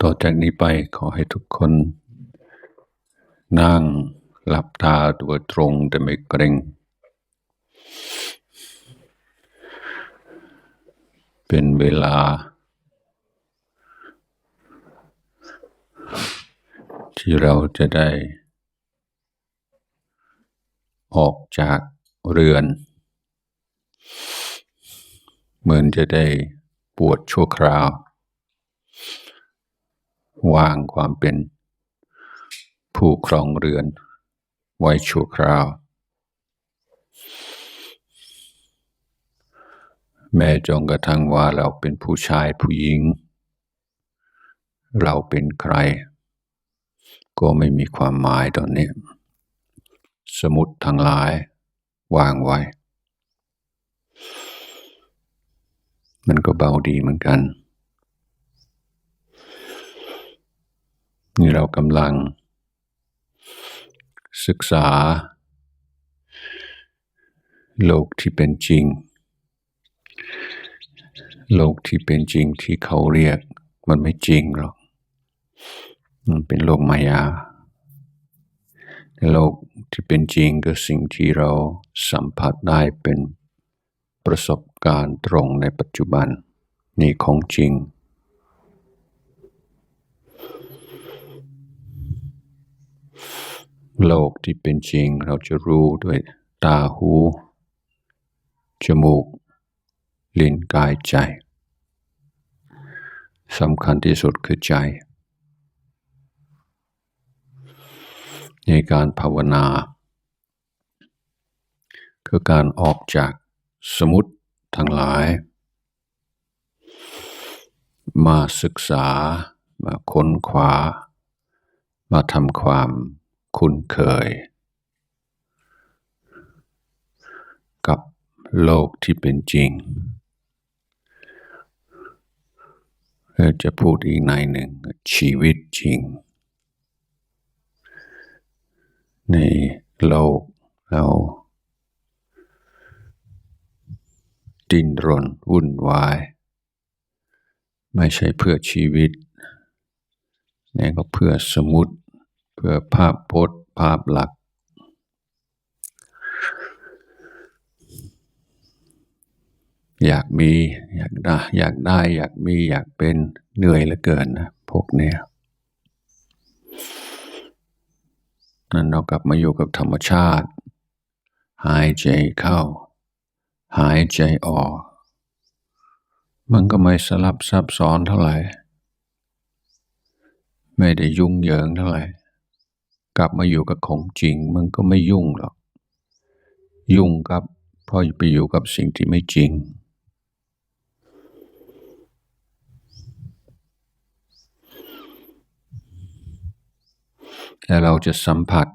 ต่อจากนี้ไปขอให้ทุกคน นั่งหลับตาตัวตรงแต่ไม่เกรงเป็นเวลา ที่เราจะได้ ออกจากเรือน เหมือนจะได้ปวดชั่วคราว วางความเป็นผู้ครองเรือน ไว้ชั่วคราว แม้จงกระทั่งว่าเราเป็นผู้ชายผู้หญิง เราเป็นใคร ก็ไม่มีความหมายตอนนี้ สมุดทั้งหลายวางไว้ มันก็เบาดีเหมือนกัน นี่เรากำลัง ศึกษา โลกที่เป็นจริง โลกที่เป็นจริงที่เขาเรียกมันไม่จริงหรอก มันเป็นโลกมายา โลกที่เป็นจริงก็สิ่งที่เราสัมผัสได้เป็นประสบการณ์ตรงในปัจจุบัน นี่ของจริง โลกที่เป็นจริงเราจะรู้ด้วยตาหู จมูก ลิ้นกายใจสำคัญที่สุดคือใจ ในการภาวนา คือการออกจากสมุดทั้งหลาย มาศึกษา มาค้นคว้า มาทำความ คุ้นเคย กับโลกที่เป็นจริงเพื่อจะพูดอีกในหนึ่งชีวิตจริง ในโลกเราดิ้นรนวุ่นวาย ไม่ใช่เพื่อชีวิตนี่ก็เพื่อสมุดเพื่อภาพพจน์ภาพหลัก อยากมีอยากได้อยากได้ อยากมีอยากเป็นเหนื่อยเหลือเกินนะพวกเนี้ยนั้นเรากลับมาอยู่กับธรรมชาติ หายใจเข้า หายใจออก มันก็ไม่สลับซับซ้อนเท่าไหร่ ไม่ได้ยุ่งเหยิงเท่าไหร่ กลับมาอยู่กับของจริงมันก็ไม่ยุ่งหรอก ยุ่งกับเพราะไปอยู่กับสิ่งที่ไม่จริงและเราจะสัมผัส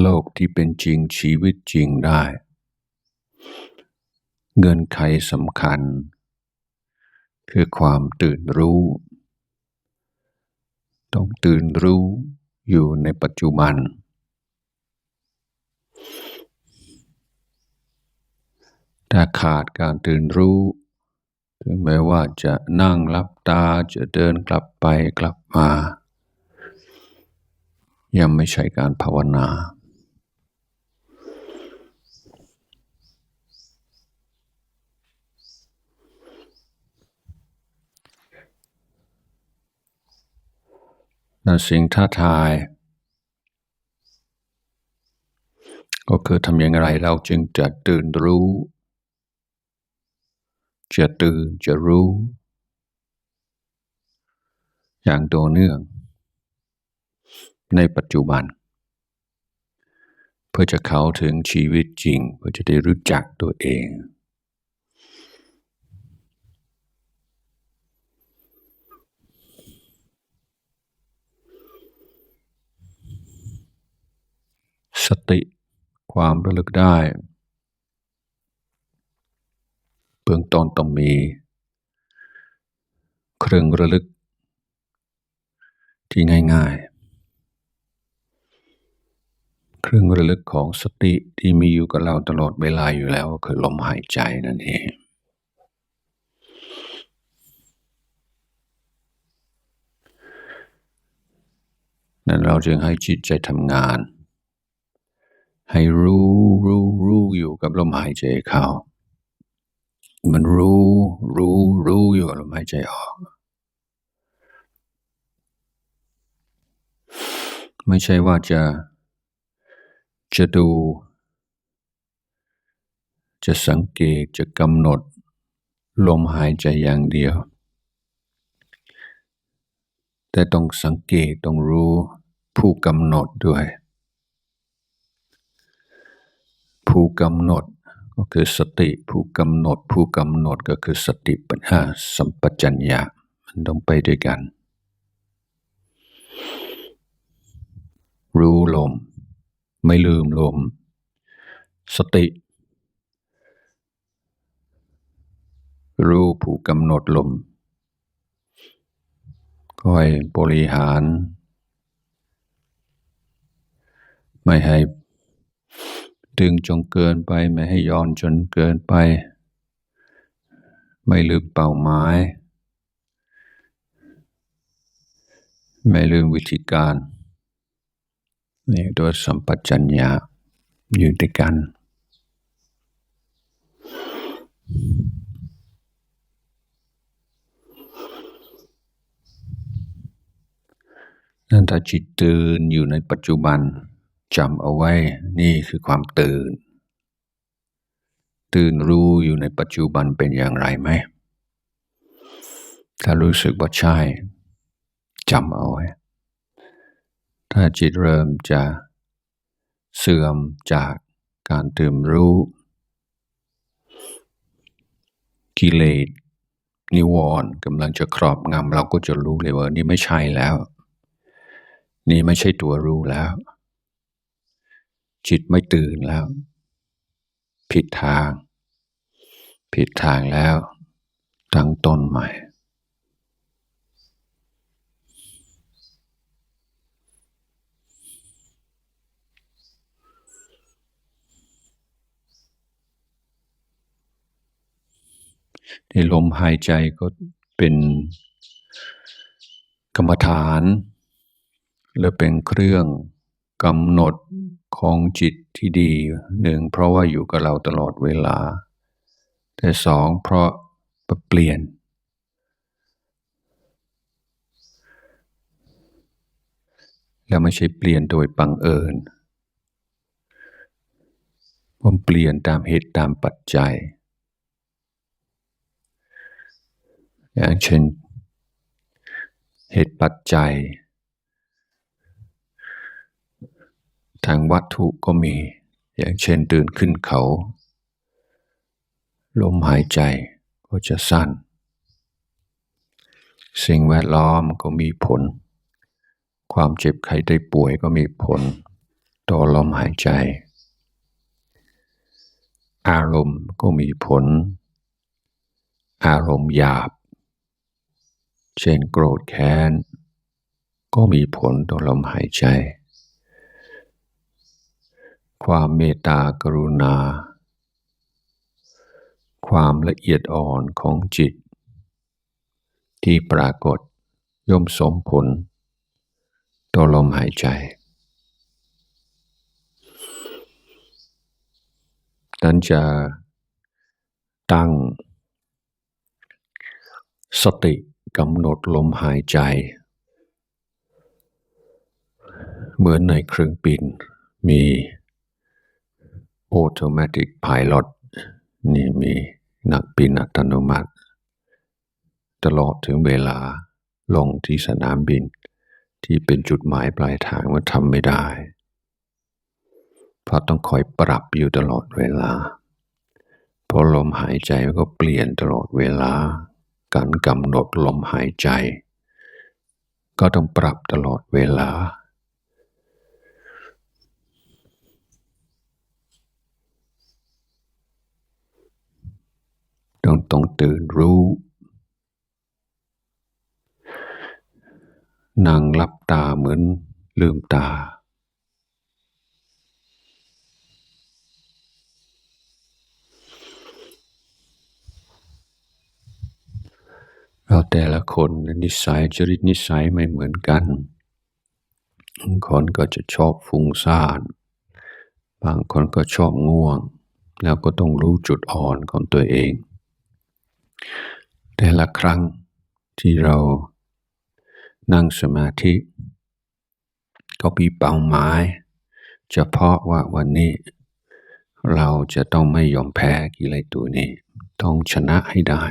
โลกที่เป็นจริงชีวิตจริงได้ เงื่อนไขสำคัญ คือความตื่นรู้ ต้องตื่นรู้อยู่ในปัจจุบัน ถ้าขาดการตื่นรู้ถึงแม้ว่าจะนั่งรับตาจะเดินกลับไปกลับมา ยังไม่ใช่การภาวนา สิ่งท้าทาย ก็คือทำอย่างไรเราจึงจะตื่นรู้ จะตื่นจะรู้ อย่างต่อเนื่อง ในปัจจุบัน เพื่อจะเข้าถึงชีวิตจริง เพื่อจะได้รู้จักตัวเอง สติความระลึกได้ เบื้องต้นต้องมี เครื่องระลึก ที่ง่ายๆ เครื่องระลึกของสติที่มีอยู่กับเราตลอดเวลาอยู่แล้วก็คือลมหายใจนั่นเองนั้นเราจึงให้จิตใจทำงาน ให้รู้รู้รู้อยู่กับลมหายใจเข้า มันรู้รู้รู้อยู่กับลมหายใจออก ไม่ใช่ว่าจะ จะดู จะสังเกตจะกำหนด ลมหายใจอย่างเดียว แต่ต้องสังเกตต้องรู้ผู้กำหนดด้วย ผู้กำหนดก็คือสติผู้กำหนด ผู้กำหนดก็คือสติปัญญาสัมปชัญญะมันต้องไปด้วยกัน รู้ลม ไม่ลืมลม สติ รู้ผู้กำหนดลมคอยบริหาร ไม่ให้ ดึงจงเกินไปไม่ให้ย้อนจนเกินไป ไม่ลืมเป้าหมาย ไม่ลืมวิธีการนี่โดยสัมปชัญญะอยู่ด้วยกัน นั่นถ้าจิตตื่นอยู่ในปัจจุบัน จำเอาไว้นี่คือความตื่น ตื่นรู้อยู่ในปัจจุบันเป็นอย่างไรไหม ถ้ารู้สึกว่าใช่จำเอาไว้ ถ้าจิตเริ่มจะเสื่อมจากการตื่นรู้ กิเลสนิวรณ์กำลังจะครอบงำเราก็จะรู้เลยว่านี่ไม่ใช่แล้ว นี่ไม่ใช่ตัวรู้แล้ว จิตไม่ตื่นแล้ว ผิดทาง ผิดทางแล้วตั้งต้นใหม่ ในลมหายใจก็เป็นกรรมฐาน และเป็นเครื่องกำหนด ของจิตที่ดีหนึ่งเพราะว่าอยู่กับเราตลอดเวลา แต่สองเพราะเปลี่ยน แล้วไม่ใช่เปลี่ยนโดยบังเอิญผมเปลี่ยนตามเหตุตามปัจจัย อย่างเช่นเหตุปัจจัย ทางวัตถุก็มี อย่างเช่นตื่นขึ้นเขา ลมหายใจก็จะสั้น สิ่งแวดล้อมก็มีผล ความเจ็บไข้ได้ป่วยก็มีผล ต่อลมหายใจ อารมณ์ก็มีผล อารมณ์หยาบ เช่นโกรธแค้น ก็มีผลต่อลมหายใจ ความเมตตากรุณา ความละเอียดอ่อนของจิต ที่ปรากฏย่อมสมผลต่อลมหายใจ นั้นจะตั้ง สติกำหนดลมหายใจ เหมือนในเครื่องบินมี Automatic Pilot นี่มีนักบินอัตโนมัติ ตลอดถึงเวลาลงที่สนามบิน ที่เป็นจุดหมายปลายทางว่าทำไม่ได้ เพราะต้องคอยปรับอยู่ตลอดเวลาพอลมหายใจก็เปลี่ยนตลอดเวลา การกำหนดลมหายใจ ก็ต้องปรับตลอดเวลา ต้องต้องตื่นรู้ นั่งหลับตาเหมือนลืมตา เราแต่ละคนนิสัยจริตนิสัยไม่เหมือนกันบางคนก็จะชอบฟุ้งซ่าน บางคนก็ชอบง่วง แล้วก็ต้องรู้จุดอ่อนของตัวเอง แต่ละครั้งที่เรานั่งสมาธิ ก็มีเป้าหมาย เฉพาะว่าวันนี้ เราจะต้องไม่ยอมแพ้กิเลสตัวนี้ ต้องชนะให้ได้